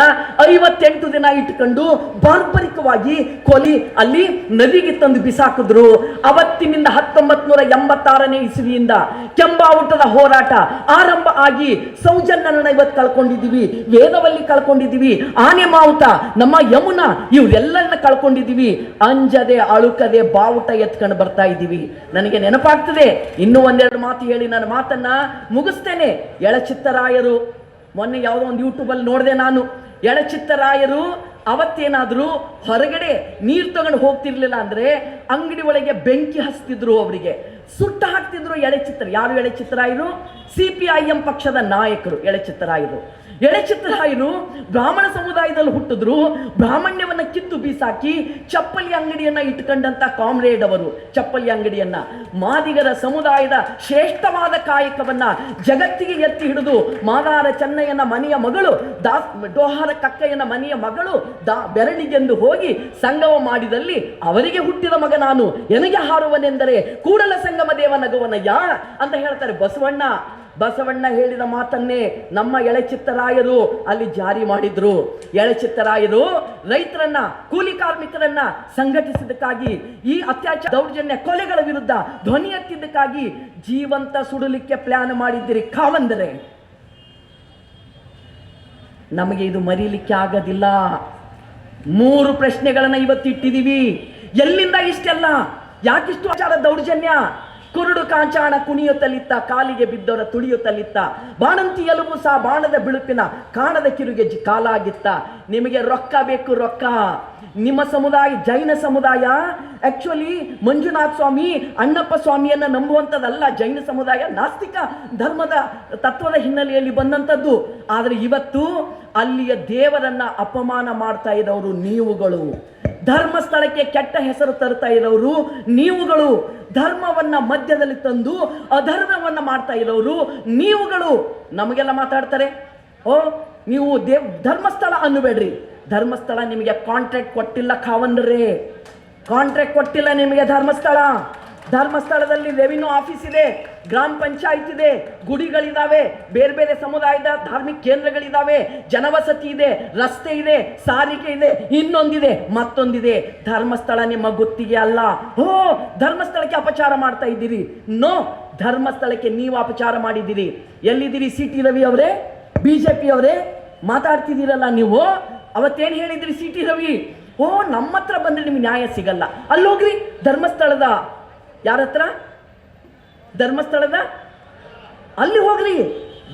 ಐವತ್ತೆಂಟು ದಿನ ಇಟ್ಕೊಂಡು ಬಾರ್ಬರಿಕವಾಗಿ ಕೊಲಿ ಅಲ್ಲಿ ನದಿಗೆ ತಂದು ಬಿಸಾಕಿದ್ರು. ಅವತ್ತಿನಿಂದ ಹತ್ತೊಂಬತ್ ನೂರ ಎಂಬತ್ತಾರನೇ ಇಸವಿಯಿಂದ ಕೆಂಬಾವುಟದ ಹೋರಾಟ ಆರಂಭ ಆಗಿ ಸೌಜನ್ಯನ ಇವತ್ತು ಕಳ್ಕೊಂಡಿದ್ದೀವಿ, ವೇದವಲ್ಲಿ ಕಳ್ಕೊಂಡಿದ್ದೀವಿ, ಆನೆ ಮಾವುತ, ನಮ್ಮ ಯಮುನಾ ಇವರೆಲ್ಲರನ್ನ ಕಳ್ಕೊಂಡಿದ್ದೀವಿ. ಅಂಜದೆ, ಅಳುಕದೆ, ಬಾವುಟ ಎತ್ಕೊಂಡು ಬರ್ತಾ ಇದ್ದೀವಿ. ನನಗೆ ನೆನಪಾಗ್ತದೆ, ಇನ್ನೂ ಒಂದೆರಡು ಮಾತು ಹೇಳಿ ನನ್ನ ಮಾತನ್ನ ಮುಗಿಸ್ತೇನೆ. ಎಳಚಿತ್ತರಾಯರು ಮೊನ್ನೆ ಯಾವುದೋ ಒಂದು ಯೂಟ್ಯೂಬಲ್ಲಿ ನೋಡಿದೆ ನಾನು. ಎಳಚಿತ್ತರಾಯರು ಅವತ್ತೇನಾದರೂ ಹೊರಗಡೆ ನೀರು ತಗೊಂಡು ಹೋಗ್ತಿರ್ಲಿಲ್ಲ ಅಂದರೆ ಅಂಗಡಿ ಒಳಗೆ ಬೆಂಕಿ ಹಚ್ತಿದ್ರು ಅವರಿಗೆ. ಸುಟ್ಟ ಹಾಕ್ತಿದ್ರು ಎಳೆಚಿತ್ರ ಯಾರು ಎಳೆಚಿತ್ತರಾಯರು ಸಿ ಪಿ ಐ ಎಂ ಪಕ್ಷದ ನಾಯಕರು ಎಳೆಚಿತ್ತರಾಯರು ಎಳೆಚಿತ್ತರಾಯರು ಬ್ರಾಹ್ಮಣ ಸಮುದಾಯದಲ್ಲಿ ಹುಟ್ಟಿದ್ರು, ಬ್ರಾಹ್ಮಣ್ಯವನ್ನ ಕಿತ್ತು ಬೀಸಾಕಿ ಚಪ್ಪಲಿ ಅಂಗಡಿಯನ್ನ ಇಟ್ಕೊಂಡಂತ ಕಾಮ್ರೇಡ್ ಅವರು. ಚಪ್ಪಲಿ ಅಂಗಡಿಯನ್ನ. ಮಾದಿಗರ ಸಮುದಾಯದ ಶ್ರೇಷ್ಠವಾದ ಕಾಯಕವನ್ನ ಜಗತ್ತಿಗೆ ಎತ್ತಿ ಹಿಡಿದು ಮಾದಾರ ಚೆನ್ನಯ್ಯನ ಮನೆಯ ಮಗಳು, ದಾಸ್, ಡೋಹಾರ ಕಕ್ಕಯ್ಯನ ಮನೆಯ ಮಗಳು ದಾ, ಬೆರಳಿಗೆಂದು ಹೋಗಿ ಸಂಗಮ ಮಾಡಿದಲ್ಲಿ ಅವರಿಗೆ ಹುಟ್ಟಿದ ಮಗ ನಾನು. ಎನಗೆ ಹಾರುವನೆಂದರೆ ಕೂಡಲ ಸಂಗಮ ದೇವ ಯಾ ಅಂತ ಹೇಳ್ತಾರೆ ಬಸವಣ್ಣ. ಬಸವಣ್ಣ ಹೇಳಿದ ಮಾತನ್ನೇ ನಮ್ಮ ಎಳೆಚಿತ್ತರಾಯರು ಅಲ್ಲಿ ಜಾರಿ ಮಾಡಿದ್ರು. ಎಳೆಚಿತ್ತರಾಯರು ರೈತರನ್ನ, ಕೂಲಿ ಕಾರ್ಮಿಕರನ್ನ ಸಂಘಟಿಸಿದ್ದಕ್ಕಾಗಿ, ಈ ಅತ್ಯಾಚಾರ ದೌರ್ಜನ್ಯ ಕೊಲೆಗಳ ವಿರುದ್ಧ ಧ್ವನಿ ಎತ್ತಿದ್ದಕ್ಕಾಗಿ ಜೀವಂತ ಸುಡಲಿಕ್ಕೆ ಪ್ಲಾನ್ ಮಾಡಿದ್ದೀರಿ ಕಾವಂದರೆ. ನಮಗೆ ಇದು ಮರೀಲಿಕ್ಕೆ ಆಗೋದಿಲ್ಲ. ಮೂರು ಪ್ರಶ್ನೆಗಳನ್ನ ಇವತ್ತು ಇಟ್ಟಿದ್ದೀವಿ. ಎಲ್ಲಿಂದ ಇಷ್ಟೆಲ್ಲ? ಯಾಕಿಷ್ಟು ಆಚಾರ ದೌರ್ಜನ್ಯ? ಕುರುಡು ಕಾಂಚಾಣ ಕುಣಿಯುತ್ತಲಿತ್ತ, ಕಾಲಿಗೆ ಬಿದ್ದವರ ತುಳಿಯುತ್ತಲಿತ್ತ. ಬಾಣಂತಿ ಎಲುಬು ಸಹ ಬಾಣದ ಬಿಳುಪಿನ ಕಾಣದ ಕಿರುಗೆ ಕಾಲಾಗಿತ್ತ. ನಿಮಗೆ ರೊಕ್ಕ ಬೇಕು, ರೊಕ್ಕ. ನಿಮ್ಮ ಸಮುದಾಯ, ಜೈನ ಸಮುದಾಯ. ಆಕ್ಚುಲಿ ಮಂಜುನಾಥ ಸ್ವಾಮಿ, ಅಣ್ಣಪ್ಪ ಸ್ವಾಮಿಯನ್ನ ನಂಬುವಂಥದ್ದಲ್ಲ, ಜೈನ ಸಮುದಾಯ, ನಾಸ್ತಿಕ ಧರ್ಮದ ತತ್ವದ ಹಿನ್ನೆಲೆಯಲ್ಲಿ ಬಂದಂಥದ್ದು. ಆದರೆ ಇವತ್ತು ಅಲ್ಲಿಯ ದೇವರನ್ನ ಅಪಮಾನ ಮಾಡ್ತಾ ಇರೋರು ನೀವುಗಳು. ಧರ್ಮಸ್ಥಳಕ್ಕೆ ಕೆಟ್ಟ ಹೆಸರು ತರ್ತಾ ಇರೋರು ನೀವುಗಳು. ಧರ್ಮವನ್ನ ಮಧ್ಯದಲ್ಲಿ ತಂದು ಅಧರ್ಮವನ್ನ ಮಾಡ್ತಾ ಇರೋರು ನೀವುಗಳು. ನಮಗೆಲ್ಲ ಮಾತಾಡ್ತಾರೆ? ಓ ನೀವು ದೇವ್, ಧರ್ಮಸ್ಥಳ ಅನ್ನಬೇಡ್ರಿ. ಧರ್ಮಸ್ಥಳ ನಿಮಗೆ ಕಾಂಟ್ರಾಕ್ಟ್ ಕೊಟ್ಟಿಲ್ಲ ಕಾವನ್ರೇ. ಕಾಂಟ್ರಾಕ್ಟ್ ಕೊಟ್ಟಿಲ್ಲ ನಿಮಗೆ ಧರ್ಮಸ್ಥಳ. ಧರ್ಮಸ್ಥಳದಲ್ಲಿ ರೆವಿನ್ಯೂ ಆಫೀಸ್ ಇದೆ, ಗ್ರಾಮ ಪಂಚಾಯತ್ ಇದೆ, ಗುಡಿಗಳಿದಾವೆ, ಬೇರೆ ಬೇರೆ ಸಮುದಾಯದ ಧಾರ್ಮಿಕ ಕೇಂದ್ರಗಳಿದಾವೆ, ಜನವಸತಿ ಇದೆ, ರಸ್ತೆ ಇದೆ, ಸಾರಿಗೆ ಇದೆ, ಇನ್ನೊಂದಿದೆ, ಮತ್ತೊಂದಿದೆ. ಧರ್ಮಸ್ಥಳ ನಿಮ್ಮ ಗುತ್ತಿಗೆ ಅಲ್ಲ. ಓ ಧರ್ಮಸ್ಥಳಕ್ಕೆ ಅಪಚಾರ ಮಾಡ್ತಾ ಇದ್ದೀರಿ. ನೋ, ಧರ್ಮಸ್ಥಳಕ್ಕೆ ನೀವು ಅಪಚಾರ ಮಾಡಿದ್ದೀರಿ. ಎಲ್ಲಿದ್ದೀರಿ ಸಿ ಟಿ ರವಿ ಅವರೇ? ಬಿ ಜೆ ಪಿ ಅವರೇ? ಮಾತಾಡ್ತಿದ್ದೀರಲ್ಲ ನೀವು? ಅವತ್ತೇನು ಹೇಳಿದ್ರಿ ಸಿ ಟಿ ರವಿ? ಓ ನಮ್ಮ ಹತ್ರ ಬಂದ್ರೆ ನಿಮ್ಗೆ ನ್ಯಾಯ ಸಿಗಲ್ಲ. ಅಲ್ಲೋಗ್ರಿ, ಧರ್ಮಸ್ಥಳದ ಯಾರ ಹತ್ರ ಧರ್ಮಸ್ಥಳದ? ಅಲ್ಲಿ ಹೋಗ್ರಿ.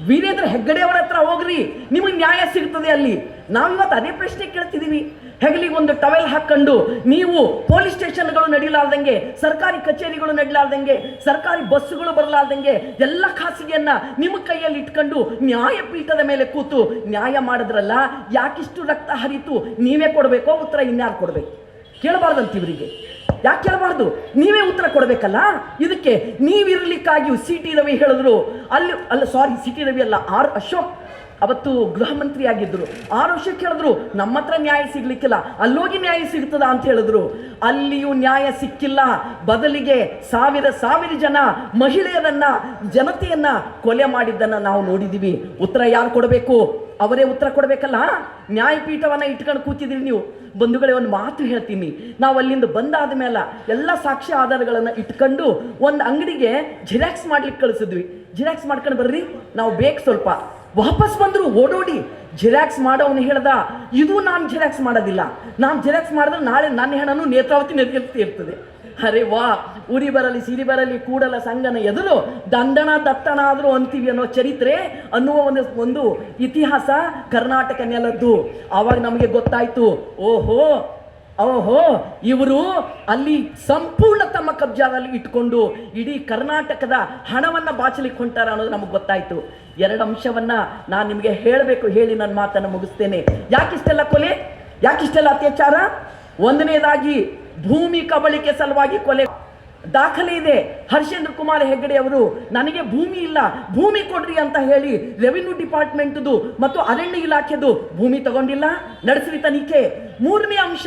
ವೀರೇಂದ್ರ ಹೆಗ್ಗಡೆ ಅವರ ಹತ್ರ ಹೋಗ್ರಿ. ನಿಮಗೆ ನ್ಯಾಯ ಸಿಗ್ತದೆ ಅಲ್ಲಿ. ನಾವಿವತ್ತು ಅದೇ ಪ್ರಶ್ನೆ ಕೇಳ್ತಿದ್ದೀವಿ. ಹೆಗಲಿಗೆ ಒಂದು ಟವೆಲ್ ಹಾಕೊಂಡು ನೀವು ಪೊಲೀಸ್ ಸ್ಟೇಷನ್ಗಳು ನಡೀಲಾರ್ದಂಗೆ, ಸರ್ಕಾರಿ ಕಚೇರಿಗಳು ನಡೀಲಾರ್ದಂಗೆ, ಸರ್ಕಾರಿ ಬಸ್ಸುಗಳು ಬರಲಾರ್ದಂಗೆ ಎಲ್ಲ ಖಾಸಗಿಯನ್ನ ನಿಮ್ಮ ಕೈಯಲ್ಲಿ ಇಟ್ಕೊಂಡು ನ್ಯಾಯಪೀಠದ ಮೇಲೆ ಕೂತು ನ್ಯಾಯ ಮಾಡಿದ್ರಲ್ಲ, ಯಾಕಿಷ್ಟು ರಕ್ತ ಹರಿತು ನೀವೇ ಕೊಡಬೇಕೋ ಉತ್ತರ ಇನ್ಯಾರು ಕೊಡಬೇಕು? ಕೇಳಬಾರ್ದಂತ ಇವರಿಗೆ. ಯಾಕೆ ಹೇಳಬಾರ್ದು? ನೀವೇ ಉತ್ತರ ಕೊಡಬೇಕಲ್ಲ? ಇದಕ್ಕೆ ನೀವಿರ್ಲಿಕ್ಕಾಗಿ ಸಿ ಟಿ ರವಿ ಹೇಳಿದ್ರು. ಅಲ್ಲಿ, ಅಲ್ಲ ಸಾರಿ ಸಿ ಟಿ ರವಿ ಅಲ್ಲ, ಆರ್ ಅಶೋಕ್. ಅವತ್ತು ಗೃಹ ಮಂತ್ರಿ ಆಗಿದ್ರು ಆರು ವರ್ಷ ಕೇಳಿದ್ರು ನಮ್ಮ ಹತ್ರ ನ್ಯಾಯ ಸಿಗ್ಲಿಕ್ಕಿಲ್ಲ, ಅಲ್ಲೋಗಿ ನ್ಯಾಯ ಸಿಗ್ತದ ಅಂತ ಹೇಳಿದ್ರು. ಅಲ್ಲಿಯೂ ನ್ಯಾಯ ಸಿಕ್ಕಿಲ್ಲ. ಬದಲಿಗೆ ಸಾವಿರ ಸಾವಿರ ಜನ ಮಹಿಳೆಯರನ್ನ, ಜನತೆಯನ್ನ ಕೊಲೆ ಮಾಡಿದ್ದನ್ನ ನಾವು ನೋಡಿದ್ದೀವಿ ಉತ್ತರ ಯಾರು ಕೊಡಬೇಕು? ಅವರೇ ಉತ್ತರ ಕೊಡಬೇಕಲ್ಲ? ನ್ಯಾಯಪೀಠವನ್ನ ಇಟ್ಕೊಂಡು ಕೂತಿದ್ದೀರಿ ನೀವು. ಬಂಧುಗಳೇ, ಒಂದು ಮಾತು ಹೇಳ್ತೀನಿ. ನಾವು ಅಲ್ಲಿಂದ ಬಂದಾದ ಮೇಲೆ ಎಲ್ಲ ಸಾಕ್ಷಿ ಆಧಾರಗಳನ್ನು ಇಟ್ಕೊಂಡು ಒಂದು ಅಂಗಡಿಗೆ ಜಿರಾಕ್ಸ್ ಮಾಡ್ಲಿಕ್ಕೆ ಕಳಿಸಿದ್ವಿ. ಜಿರಾಕ್ಸ್ ಮಾಡ್ಕೊಂಡು ಬರ್ರಿ, ನಾವು ಬೇಕು ಸ್ವಲ್ಪ. ವಾಪಸ್ ಬಂದರು ಓಡೋಡಿ. ಜೆರಾಕ್ಸ್ ಮಾಡೋನು ಹೇಳ್ದ, ಇದು ನಾನು ಜೆರಾಕ್ಸ್ ಮಾಡೋದಿಲ್ಲ. ನಾನು ಜೆರಾಕ್ಸ್ ಮಾಡಿದ್ರೆ ನಾಳೆ ನನ್ನ ಹೆಣನು ನೇತ್ರಾವತಿ ನದಿಯಲ್ಲಿ ಇರ್ತದೆ ಅರೆ ವಾ, ಉರಿ ಬರಲಿ, ಸಿರಿ ಬರಲಿ, ಕೂಡಲ ಸಂಗನ ಎದುರು ದಂಡನ ದತ್ತನ ಆದರೂ ಅಂತೀವಿ ಅನ್ನೋ ಚರಿತ್ರೆ ಅನ್ನುವ ಒಂದು ಒಂದು ಇತಿಹಾಸ ಕರ್ನಾಟಕ ನೆಲದ್ದು. ಆವಾಗ ನಮಗೆ ಗೊತ್ತಾಯ್ತು. ಓಹೋ ಓಹೋ, ಇವರು ಅಲ್ಲಿ ಸಂಪೂರ್ಣ ತಮ್ಮ ಕಬ್ಜಾದಲ್ಲಿ ಇಟ್ಕೊಂಡು ಇಡೀ ಕರ್ನಾಟಕದ ಹಣವನ್ನು ಬಾಚಲಿಕ್ಕೆ ಹೊಂಟಾರ ಅನ್ನೋದು ನಮಗೆ ಗೊತ್ತಾಯ್ತು. ಎರಡು ಅಂಶವನ್ನ ನಾನು ನಿಮಗೆ ಹೇಳಬೇಕು, ಹೇಳಿ ನನ್ನ ಮಾತನ್ನು ಮುಗಿಸ್ತೇನೆ. ಯಾಕಿಷ್ಟೆಲ್ಲ ಕೊಲೆ? ಯಾಕಿಷ್ಟೆಲ್ಲ ಅತ್ಯಾಚಾರ? ಒಂದನೇದಾಗಿ ಭೂಮಿ ಕಬಳಿಕೆ ಸಲುವಾಗಿ ಕೊಲೆ. ದಾಖಲೆ ಇದೆ. ಹರ್ಷೇಂದ್ರ ಕುಮಾರ್ ಹೆಗ್ಗಡೆ ಅವರು, ನನಗೆ ಭೂಮಿ ಇಲ್ಲ. ಭೂಮಿ ಕೊಡ್ರಿ ಅಂತ ಹೇಳಿ ರೆವಿನ್ಯೂ ಡಿಪಾರ್ಟ್ಮೆಂಟ್ದು ಮತ್ತು ಅರಣ್ಯ ಇಲಾಖೆದು ಭೂಮಿ ತಗೊಂಡಿಲ್ಲ. ನಡೆಸಿರಿ ತನಿಖೆ. ಮೂರನೇ ಅಂಶ,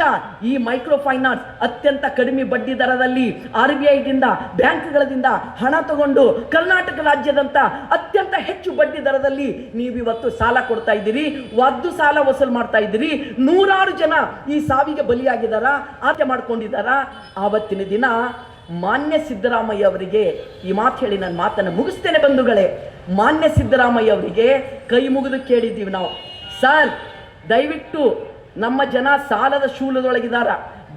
ಈ ಮೈಕ್ರೋ ಫೈನಾನ್ಸ್ ಅತ್ಯಂತ ಕಡಿಮೆ ಬಡ್ಡಿ ದರದಲ್ಲಿ ಆರ್ ಬಿ ಐದಿಂದ ಬ್ಯಾಂಕ್ಗಳಿಂದ ಹಣ ತಗೊಂಡು ಕರ್ನಾಟಕ ರಾಜ್ಯದಂತ ಅತ್ಯಂತ ಹೆಚ್ಚು ಬಡ್ಡಿ ದರದಲ್ಲಿ ನೀವಿವತ್ತು ಸಾಲ ಕೊಡ್ತಾ ಇದ್ದೀರಿ. ವದ್ದು ಸಾಲ ವಸೂಲ್ ಮಾಡ್ತಾ ಇದ್ದೀರಿ. ನೂರಾರು ಜನ ಈ ಸಾವಿಗೆ ಬಲಿಯಾಗಿದ್ದಾರಾ? ಆಕೆ ಮಾಡ್ಕೊಂಡಿದ್ದಾರಾ? ಆವತ್ತಿನ ದಿನ ಮಾನ್ಯ ಸಿದ್ದರಾಮಯ್ಯ ಅವರಿಗೆ ಈ ಮಾತು ಹೇಳಿ ನನ್ನ ಮಾತನ್ನು ಮುಗಿಸ್ತೇನೆ ಬಂಧುಗಳೇ. ಮಾನ್ಯ ಸಿದ್ದರಾಮಯ್ಯ ಅವರಿಗೆ ಕೈ ಮುಗಿದು ಕೇಳಿದ್ದೀವಿ ನಾವು. ಸರ್, ದಯವಿಟ್ಟು ನಮ್ಮ ಜನ ಸಾಲದ ಶೂಲದೊಳಗಿದಾರ,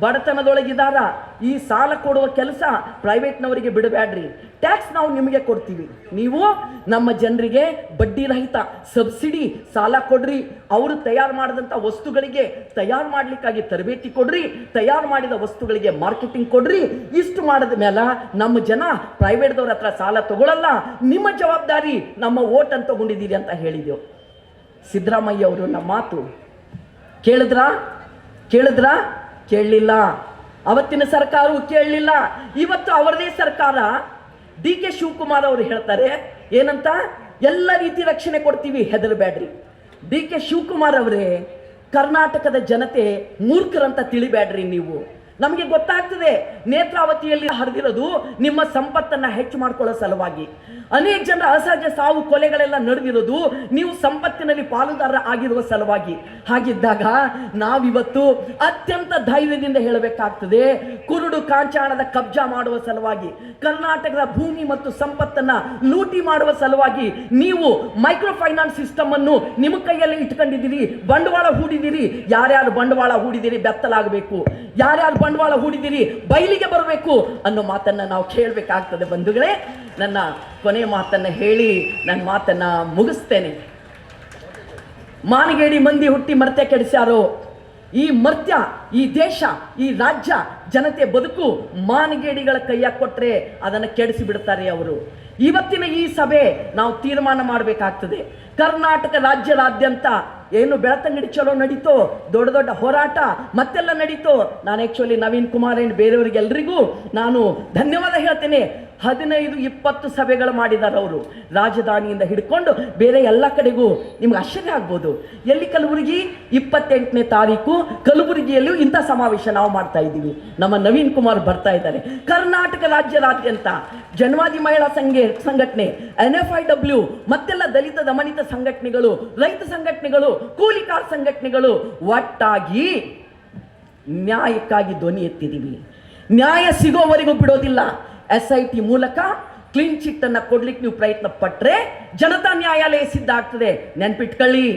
ಬಡತನದೊಳಗಿದಾರ, ಈ ಸಾಲ ಕೊಡುವ ಕೆಲಸ ಪ್ರೈವೇಟ್ನವರಿಗೆ ಬಿಡಬೇಡ್ರಿ. ಟ್ಯಾಕ್ಸ್ ನಾವು ನಿಮಗೆ ಕೊಡ್ತೀವಿ. ನೀವು ನಮ್ಮ ಜನರಿಗೆ ಬಡ್ಡಿ ರಹಿತ ಸಬ್ಸಿಡಿ ಸಾಲ ಕೊಡ್ರಿ. ಅವರು ತಯಾರು ಮಾಡಿದಂಥ ವಸ್ತುಗಳಿಗೆ ತಯಾರು ಮಾಡಲಿಕ್ಕಾಗಿ ತರಬೇತಿ ಕೊಡ್ರಿ. ತಯಾರು ಮಾಡಿದ ವಸ್ತುಗಳಿಗೆ ಮಾರ್ಕೆಟಿಂಗ್ ಕೊಡ್ರಿ. ಇಷ್ಟು ಮಾಡಿದ ಮೇಲೆ ನಮ್ಮ ಜನ ಪ್ರೈವೇಟ್ದವ್ರ ಹತ್ರ ಸಾಲ ತಗೊಳ್ಳಲ್ಲ ನಿಮ್ಮ ಜವಾಬ್ದಾರಿ ನಮ್ಮ ಓಟ್ ಅಂತ ತಗೊಂಡಿದ್ದೀರಿ ಅಂತ ಹೇಳಿದೆವು. ಸಿದ್ದರಾಮಯ್ಯ ಅವರು ನಮ್ಮ ಮಾತು ಕೇಳಿದ್ರ? ಕೇಳಿದ್ರ? ಕೇಳಲಿಲ್ಲ. ಅವತ್ತಿನ ಸರ್ಕಾರವು ಕೇಳಲಿಲ್ಲ. ಇವತ್ತು ಅವರದೇ ಸರ್ಕಾರ ಡಿ ಕೆ ಶಿವಕುಮಾರ್ ಅವರು ಹೇಳ್ತಾರೆ, ಏನಂತ? ಎಲ್ಲ ರೀತಿ ರಕ್ಷಣೆ ಕೊಡ್ತೀವಿ ಹೆದರಬೇಡ್ರಿ ಡಿ ಕೆ ಶಿವಕುಮಾರ್ ಅವರೇ, ಕರ್ನಾಟಕದ ಜನತೆ ಮೂರ್ಖರಂತ ತಿಳಿಬೇಡ್ರಿ ನೀವು. ನಮಗೆ ಗೊತ್ತಾಗ್ತದೆ ನೇತ್ರಾವತಿಯಲ್ಲಿ ಹರಿದಿರೋದು ನಿಮ್ಮ ಸಂಪತ್ತನ್ನ ಹೆಚ್ಚು ಮಾಡ್ಕೊಳ್ಳೋ ಸಲುವಾಗಿ. ಅನೇಕ ಜನರ ಅಸಹಜ ಸಾವು ಕೊಲೆಗಳೆಲ್ಲ ನಡೆದಿರೋದು ನೀವು ಸಂಪತ್ತಿನಲ್ಲಿ ಪಾಲುದಾರ ಆಗಿರುವ ಸಲುವಾಗಿ. ಹಾಗಿದ್ದಾಗ ನಾವಿವತ್ತು ಅತ್ಯಂತ ಧೈರ್ಯದಿಂದ ಹೇಳಬೇಕಾಗ್ತದೆ, ಕುರುಡು ಕಾಂಚಾಣದ ಕಬ್ಜಾ ಮಾಡುವ ಸಲುವಾಗಿ, ಕರ್ನಾಟಕದ ಭೂಮಿ ಮತ್ತು ಸಂಪತ್ತನ್ನ ಲೂಟಿ ಮಾಡುವ ಸಲುವಾಗಿ ನೀವು ಮೈಕ್ರೋ ಫೈನಾನ್ಸ್ ಸಿಸ್ಟಮ್ ಅನ್ನು ನಿಮ್ಮ ಕೈಯಲ್ಲಿ ಇಟ್ಕೊಂಡಿದ್ದೀರಿ, ಬಂಡವಾಳ ಹೂಡಿದ್ದೀರಿ. ಯಾರ್ಯಾರು ಬಂಡವಾಳ ಹೂಡಿದ್ದೀರಿ, ಬೆತ್ತಲಾಗಬೇಕು. ಯಾರ್ಯಾರು ಬಂಡವಾಳ ಹೂಡಿದ್ದೀರಿ, ಬಯಲಿಗೆ ಬರಬೇಕು ಅನ್ನೋ ಮಾತನ್ನ ನಾವು ಕೇಳಬೇಕಾಗ್ತದೆ ಬಂಧುಗಳೇ. ನನ್ನ ಕೊನೆಯ ಮಾತನ್ನ ಹೇಳಿ ನನ್ನ ಮಾತನ್ನ ಮುಗಿಸ್ತೇನೆ. ಮಾನಗೇಡಿ ಮಂದಿ ಹುಟ್ಟಿ ಮರ್ತ್ಯ ಕೆಡಿಸ್ಯಾರೋ, ಈ ಮರ್ತ್ಯ, ಈ ದೇಶ, ಈ ರಾಜ್ಯ, ಜನತೆ ಬದುಕು ಮಾನಗೇಡಿಗಳ ಕೈಯಾಗ ಕೊಟ್ರೆ ಅದನ್ನು ಕೆಡಿಸಿ ಬಿಡ್ತಾರೆ ಅವರು. ಇವತ್ತಿನ ಈ ಸಭೆ ನಾವು ತೀರ್ಮಾನ ಮಾಡಬೇಕಾಗ್ತದೆ. ಕರ್ನಾಟಕ ರಾಜ್ಯದಾದ್ಯಂತ ಏನು ಬೆಳತಂಗಡಿ ಚಲೋ ನಡೀತೋ, ದೊಡ್ಡ ದೊಡ್ಡ ಹೋರಾಟ ಮತ್ತೆಲ್ಲ ನಡೀತೋ, ನಾನು ಆ್ಯಕ್ಚುಲಿ ನವೀನ್ ಕುಮಾರ್ ಅಂಡ್ ಬೇರೆಯವರಿಗೆಲ್ಲರಿಗೂ ನಾನು ಧನ್ಯವಾದ ಹೇಳ್ತೇನೆ. ಹದಿನೈದು ಇಪ್ಪತ್ತು ಸಭೆಗಳು ಮಾಡಿದ್ದಾರೆ ಅವರು. ರಾಜಧಾನಿಯಿಂದ ಹಿಡ್ಕೊಂಡು ಬೇರೆ ಎಲ್ಲ ಕಡೆಗೂ ನಿಮ್ಗೆ ಆಶ್ಚರ್ಯ ಆಗ್ಬೋದು. ಎಲ್ಲಿ ಕಲಬುರಗಿ? ಇಪ್ಪತ್ತೆಂಟನೇ ತಾರೀಕು ಕಲಬುರಗಿಯಲ್ಲೂ ಇಂಥ ಸಮಾವೇಶ ನಾವು ಮಾಡ್ತಾ ಇದ್ದೀವಿ. ನಮ್ಮ ನವೀನ್ ಕುಮಾರ್ ಬರ್ತಾ ಇದ್ದಾರೆ. ಕರ್ನಾಟಕ ರಾಜ್ಯದಾದ್ಯಂತ ಜನವಾದಿ ಮಹಿಳಾ ಸಂಘ, ಸಂಘಟನೆ ಎನ್ ಎಫ್ ಐ ಡಬ್ಲ್ಯೂ, ಮತ್ತೆಲ್ಲ ದಲಿತ ದಮನಿತ ಸಂಘಟನೆಗಳು, ರೈತ ಸಂಘಟನೆಗಳು ಕೂಲಿಕಾರ್ ಸಂಘಟನೆಗಳು ಒಟ್ಟಾಗಿ ನ್ಯಾಯಕ್ಕಾಗಿ ಧ್ವನಿ ಎತ್ತಿದ್ದೀವಿ. ನ್ಯಾಯ ಸಿಗೋವರೆಗೂ ಬಿಡೋದಿಲ್ಲ. ಎಸ್ ಐ ಟಿ ಮೂಲಕ ಕ್ಲೀನ್ ಚಿಟ್ ಅನ್ನು ಕೊಡ್ಲಿಕ್ಕೆ ನೀವು ಪ್ರಯತ್ನ ಪಟ್ಟರೆ ಜನತಾ ನ್ಯಾಯಾಲಯ ಸಿದ್ಧ ಆಗ್ತದೆ. ನೆನ್ಪಿಟ್ಕೊಳ್ಳಿ.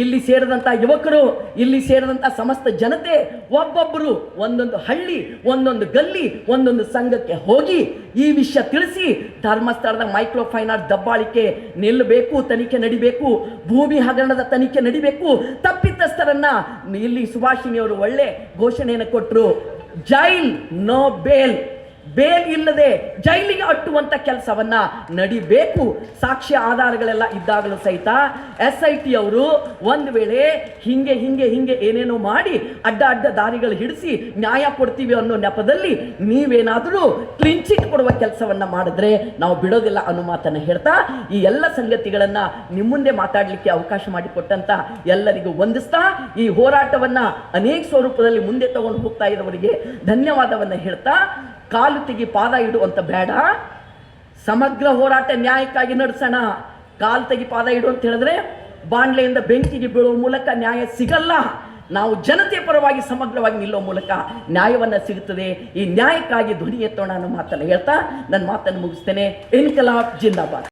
ಇಲ್ಲಿ ಸೇರಿದಂಥ ಯುವಕರು, ಇಲ್ಲಿ ಸೇರಿದಂಥ ಸಮಸ್ತ ಜನತೆ ಒಬ್ಬೊಬ್ಬರು ಒಂದೊಂದು ಹಳ್ಳಿ, ಒಂದೊಂದು ಗಲ್ಲಿ, ಒಂದೊಂದು ಸಂಘಕ್ಕೆ ಹೋಗಿ ಈ ವಿಷಯ ತಿಳಿಸಿ ಧರ್ಮಸ್ಥಳದ ಮೈಕ್ರೋ ಫೈನಾನ್ಸ್ ದಬ್ಬಾಳಿಕೆ ನಿಲ್ಲಬೇಕು, ತನಿಖೆ ನಡಿಬೇಕು, ಭೂಮಿ ಹಗರಣದ ತನಿಖೆ ನಡಿಬೇಕು, ತಪ್ಪಿತಸ್ಥರನ್ನ ಇಲ್ಲಿ ಸುಭಾಷಿಣಿಯವರು ಒಳ್ಳೆ ಘೋಷಣೆಯನ್ನು ಕೊಟ್ಟರು ಜೈಲ್, ನೋ ಬೇಲ್. ಬೇಲ್ ಇಲ್ಲದೆ ಜೈಲಿಗೆ ಅಟ್ಟುವಂಥ ಕೆಲಸವನ್ನ ನಡಿಬೇಕು. ಸಾಕ್ಷ್ಯ ಆಧಾರಗಳೆಲ್ಲ ಇದ್ದಾಗಲೂ ಸಹಿತ ಎಸ್ ಐ ಟಿ ಅವರು ಒಂದು ವೇಳೆ ಹಿಂಗೆ ಹಿಂಗೆ ಹಿಂಗೆ ಏನೇನೋ ಮಾಡಿ ಅಡ್ಡ ಅಡ್ಡ ದಾರಿಗಳು ಹಿಡಿಸಿ ನ್ಯಾಯ ಕೊಡ್ತೀವಿ ಅನ್ನೋ ನೆಪದಲ್ಲಿ ನೀವೇನಾದರೂ ಕ್ಲಿಂಚಿಟ್ ಚಿಟ್ ಕೊಡುವ ಕೆಲಸವನ್ನ ಮಾಡಿದ್ರೆ ನಾವು ಬಿಡೋದಿಲ್ಲ ಅನ್ನೋ ಮಾತನ್ನ ಹೇಳ್ತಾ ಈ ಎಲ್ಲ ಸಂಗತಿಗಳನ್ನ ನಿಮ್ಮ ಮುಂದೆ ಮಾತಾಡಲಿಕ್ಕೆ ಅವಕಾಶ ಮಾಡಿಕೊಟ್ಟಂತ ಎಲ್ಲರಿಗೂ ವಂದಿಸ್ತಾ ಈ ಹೋರಾಟವನ್ನ ಅನೇಕ ಸ್ವರೂಪದಲ್ಲಿ ಮುಂದೆ ತಗೊಂಡು ಹೋಗ್ತಾ ಇರೋವರಿಗೆ ಧನ್ಯವಾದವನ್ನ ಹೇಳ್ತಾ ಕಾಲು ತೆಗಿ ಪಾದ ಇಡು ಅಂತ ಬೇಡ. ಸಮಗ್ರ ಹೋರಾಟ ನ್ಯಾಯಕ್ಕಾಗಿ ನಡೆಸೋಣ. ಕಾಲು ತೆಗಿ ಪಾದ ಇಡು ಅಂತ ಹೇಳಿದ್ರೆ ಬಾಂಡ್ಲೆಯಿಂದ ಬೆಂಕಿಗೆ ಬೀಳುವ ಮೂಲಕ ನ್ಯಾಯ ಸಿಗಲ್ಲ. ನಾವು ಜನತೆ ಪರವಾಗಿ ಸಮಗ್ರವಾಗಿ ನಿಲ್ಲುವ ಮೂಲಕ ನ್ಯಾಯವನ್ನ ಸಿಗುತ್ತದೆ. ಈ ನ್ಯಾಯಕ್ಕಾಗಿ ಧ್ವನಿ ಎತ್ತೋಣ ಅನ್ನೋ ಮಾತನ್ನು ಹೇಳ್ತಾ ನನ್ನ ಮಾತನ್ನು ಮುಗಿಸ್ತೇನೆ. ಇನ್ಕಲಾಬ್ ಜಿಂದಾಬಾದ್.